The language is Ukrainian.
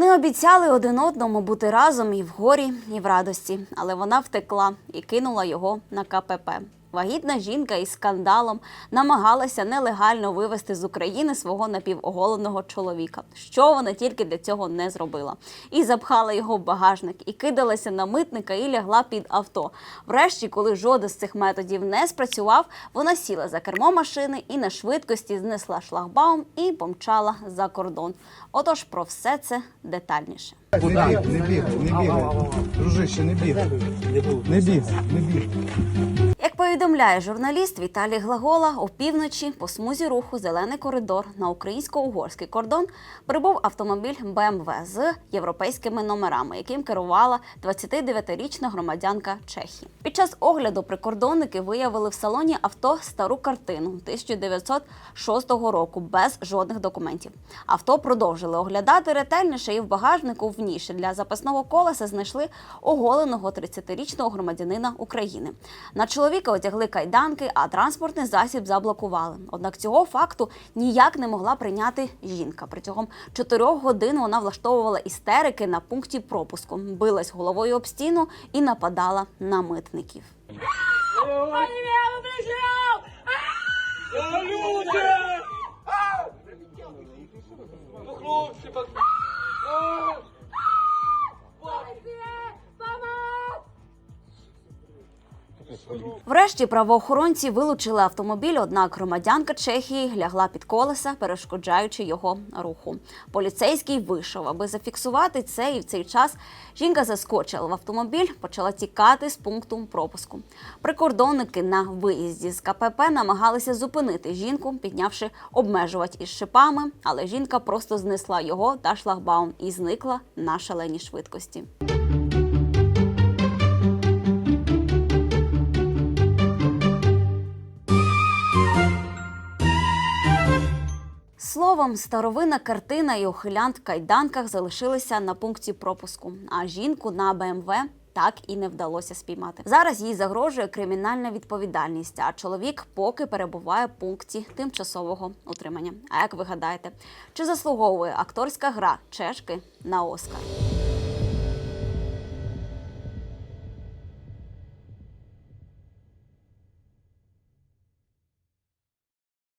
Вони обіцяли один одному бути разом і в горі, і в радості, але вона втекла і кинула його на КПП. Вагітна жінка із скандалом намагалася нелегально вивезти з України свого напівоголеного чоловіка. Що вона тільки для цього не зробила. І запхала його в багажник, і кидалася на митника і лягла під авто. Врешті, коли жоден з цих методів не спрацював, вона сіла за кермо машини і на швидкості знесла шлагбаум і помчала за кордон. Отож, про все це детальніше. Бігай, не бігай, не бігай. Дружище, не бігай. Не бігай, не бігай. Повідомляє журналіст Віталій Глагола, опівночі по смузі руху Зелений коридор на українсько-угорський кордон прибув автомобіль БМВ з європейськими номерами, яким керувала 29-річна громадянка Чехії. Під час огляду прикордонники виявили в салоні авто стару картину 1906 року без жодних документів. Авто продовжили оглядати ретельніше і в багажнику в ніші для запасного колеса знайшли оголеного 30-річного громадянина України. На чоловіка одягли кайданки, а транспортний засіб заблокували. Однак цього факту ніяк не могла прийняти жінка. Протягом чотирьох годин вона влаштовувала істерики на пункті пропуску, билась головою об стіну і нападала на митників. Ну, хлопці, Врешті правоохоронці вилучили автомобіль, однак громадянка Чехії лягла під колеса, перешкоджаючи його руху. Поліцейський вийшов, аби зафіксувати це, і в цей час жінка заскочила в автомобіль, почала тікати з пункту пропуску. Прикордонники на виїзді з КПП намагалися зупинити жінку, піднявши обмежувач із шипами, але жінка просто знесла його та шлагбаум і зникла на шаленій швидкості. Словом, старовина картина і ухилянт в кайданках залишилися на пункті пропуску, а жінку на БМВ так і не вдалося спіймати. Зараз їй загрожує кримінальна відповідальність, а чоловік поки перебуває в пункті тимчасового утримання. А як ви гадаєте, чи заслуговує акторська гра чешки на Оскар?